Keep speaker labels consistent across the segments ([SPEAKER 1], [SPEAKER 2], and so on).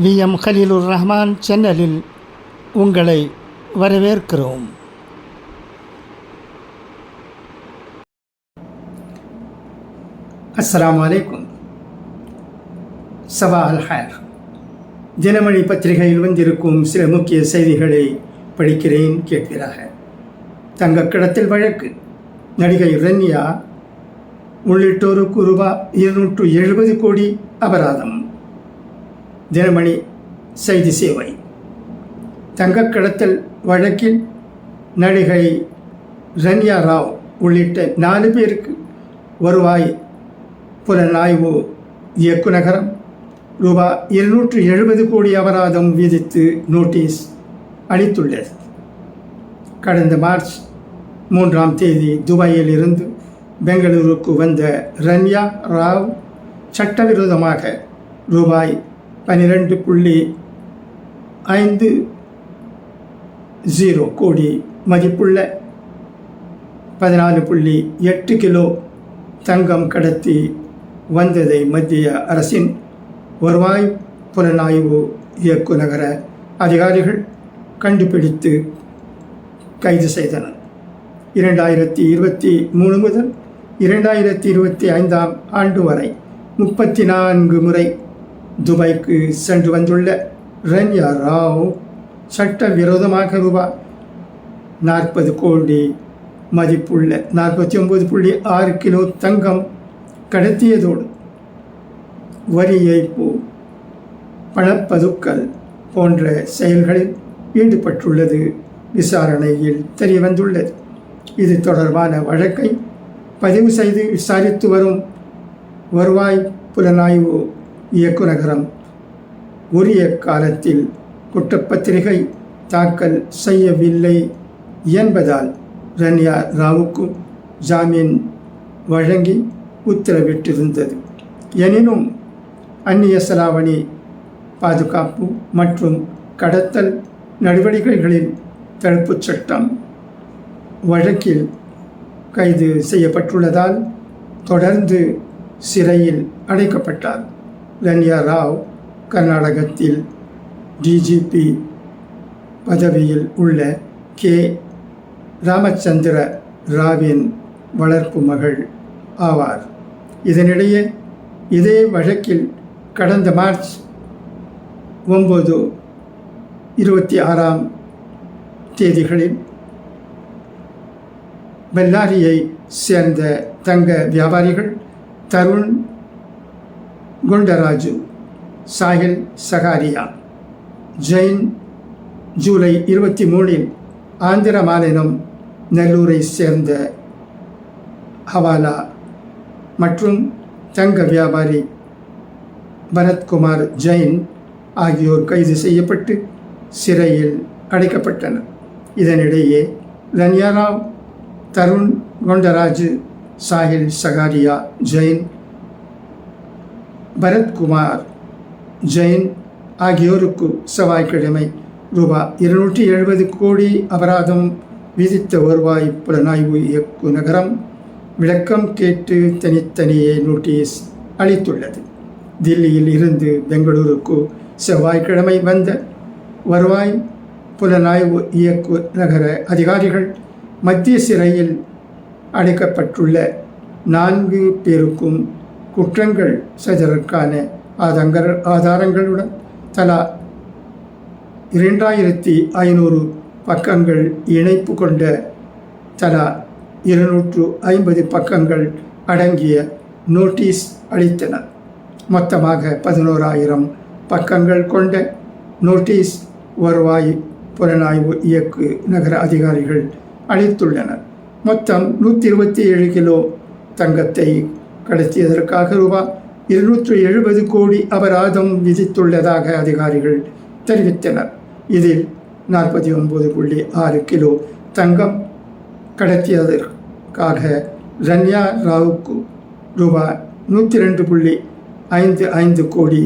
[SPEAKER 1] We. M. Haleelur Rahman சேனலில் உங்களை வரவேற்கிறோம்.
[SPEAKER 2] அஸ்லாம் வலைக்கும் சபா அல் ஹேர். தினமணி பத்திரிகையில் வந்திருக்கும் சில முக்கிய செய்திகளை படிக்கிறேன் கேட்கிறாக தங்கக்கிடத்தில் வழக்கு. நடிகை ரன்யா உள்ளிட்டோருக்கு ரூபாய் இருநூற்று எழுபது கோடி அபராதம். தினமணி செய்தி சேவை. தங்கக்கடத்தல் வழக்கில் நடிகை ரன்யா ராவ் உள்ளிட்ட நாலு பேருக்கு வருவாய் புலனாய்வு இயக்குநகரம். ரூபாய் இருநூற்று எழுபது கோடி அபராதம் விதித்து நோட்டீஸ் அளித்துள்ளது. கடந்த மார்ச் மூன்றாம் தேதி துபாயில் இருந்து பெங்களூருக்கு வந்த ரன்யா ராவ் சட்டவிரோதமாக ரூபாய் பன்னிரெண்டு புள்ளி ஐந்து ஜீரோ கோடி மதிப்புள்ள பதினாலு புள்ளி எட்டு கிலோ தங்கம் கடத்தி வந்ததை மத்திய அரசின் வருவாய் புலனாய்வு இயக்குநகர அதிகாரிகள் கண்டுபிடித்து கைது செய்தனர். இரண்டாயிரத்தி இருபத்தி மூணு முதல் இரண்டாயிரத்தி இருபத்தி ஐந்தாம் ஆண்டு வரை முப்பத்தி நான்கு முறை துபாய்க்கு சென்று வந்துள்ள ரன்யா ராவ் சட்டவிரோதமாக ரூபாய் நாற்பது கோடி மதிப்புள்ள நாற்பத்தி ஒன்பது புள்ளி ஆறு கிலோ தங்கம் கடத்தியதோடு வரி ஏய்ப்பு பணப்பதுக்கல் போன்ற செயல்களில் ஈடுபட்டுள்ளது விசாரணையில் தெரியவந்துள்ளது. இது தொடர்பான வழக்கை பதிவு செய்து விசாரித்து வரும் வருவாய் புலனாய்வு இயக்குநகரம். உரிய காலத்தில் குற்றப்பத்திரிகை தாக்கல் செய்யவில்லை என்பதால் ரன்யா ராவுக்கு ஜாமீன் வழங்கி உத்தரவிட்டிருந்தது. எனினும் அந்நிய செலாவணி பாதுகாப்பு மற்றும் கடத்தல் நடவடிக்கைகளின் தடுப்புச் சட்டம் வழக்கில் கைது செய்யப்பட்டுள்ளதால் தொடர்ந்து சிறையில் அடைக்கப்பட்டார். ரன்யா ராவ் கர்நாடகத்தில் டிஜிபி பதவியில் உள்ள கே. ராமச்சந்திர ராவின் வளர்ப்பு மகள் ஆவார். இதனிடையே இதே வழக்கில் கடந்த மார்ச் ஒம்பது இருபத்தி ஆறாம் தேதிகளில் பெல்லாரியை சேர்ந்த தங்க வியாபாரிகள் தருண் குண்டராஜு சாஹில் சகாரியா. ஜெயின் ஜூலை இருபத்தி மூணில் ஆந்திர மாநிலம் நெல்லூரை சேர்ந்த ஹவாலா மற்றும் தங்க வியாபாரி பரத்குமார் ஜெயின் ஆகியோர் கைது செய்யப்பட்டு சிறையில் அடைக்கப்பட்டனர். இதனிடையே ரன்யாராவ் தருண் கொண்டராஜு சாஹில் சகாரியா ஜெயின் பரத்குமார் ஜெயின் ஆகியோருக்கு செவ்வாய்க்கிழமை ரூபாய் இருநூற்றி எழுபது கோடி அபராதம் விதித்த வருவாய் புலனாய்வு இயக்குநகரம் விளக்கம் கேட்டு தனித்தனியே நோட்டீஸ் அளித்துள்ளது. தில்லியில் இருந்து பெங்களூருக்கு செவ்வாய்க்கிழமை வந்த வருவாய் புலனாய்வு இயக்கு நகர அதிகாரிகள் மத்திய சிறையில் அடைக்கப்பட்டுள்ள நான்கு பேருக்கும் குற்றங்கள் செய்ததற்கான ஆதங்கள் ஆதாரங்களுடன் தலா இரண்டாயிரத்தி ஐநூறு பக்கங்கள் இணைப்பு கொண்ட தலா இருநூற்று ஐம்பது பக்கங்கள் அடங்கிய நோட்டீஸ் அளித்தனர் மொத்தமாக பதினோராயிரம் பக்கங்கள் கொண்ட நோட்டீஸ் வருவாய் புலனாய்வு இயக்கு நகர அதிகாரிகள் அளித்துள்ளனர் மொத்தம் நூற்றி இருபத்தி ஏழு கிலோ தங்கத்தை கடத்தியதற்காக ரூபாய் இருநூற்று எழுபது கோடி அபராதம் விதித்துள்ளதாக அதிகாரிகள் தெரிவித்தனர். இதில் நாற்பத்தி ஒன்பது புள்ளி ஆறு கிலோ தங்கம் கடத்தியதற்காக ரன்யா ராவுக்கு ரூபாய் நூற்றி ரெண்டு புள்ளி ஐந்து ஐந்து கோடி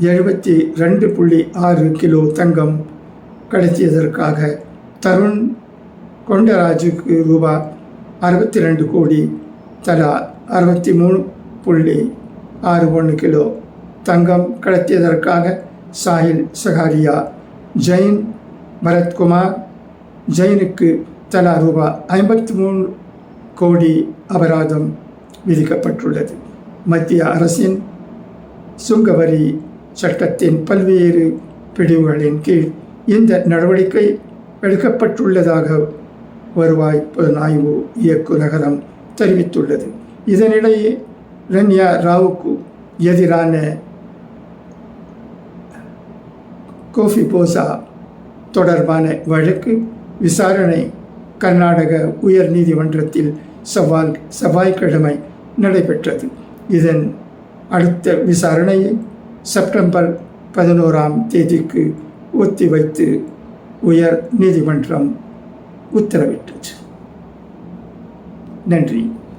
[SPEAKER 2] எழுபத்தி ரெண்டு புள்ளி ஆறு கிலோ தங்கம் கடத்தியதற்காக தருண் கொண்டராஜுக்கு ரூபாய் அறுபத்தி ரெண்டு கோடி தலா அறுபத்தி மூணு புள்ளி ஆறு ஒன்று கிலோ. தங்கம் கடத்தியதற்காக சாஹில் சகாரியா. ஜெயின் பரத்குமார். ஜெயினுக்கு தலா ரூபாய் ஐம்பத்தி மூணு கோடி அபராதம் விதிக்கப்பட்டுள்ளது. மத்திய அரசின் சுங்கவரி சட்டத்தின் பல்வேறு பிரிவுகளின் கீழ் இந்த நடவடிக்கை எடுக்கப்பட்டுள்ளதாக வருவாய் புலனாய்வு இயக்குநகரம் தெரிவித்துள்ளது. இதனிடையே ரன்யா ராவுக்கு எதிரான கோஃபி போசா தொடர்பான வழக்கு விசாரணை கர்நாடக உயர் நீதிமன்றத்தில் செவ்வாய் செவ்வாய்க்கிழமை நடைபெற்றது. இதன் அடுத்த விசாரணையை செப்டம்பர் பதினோராம் தேதிக்கு ஒத்திவைத்து உயர் நீதிமன்றம் உத்தரவிட்டது. நன்றி.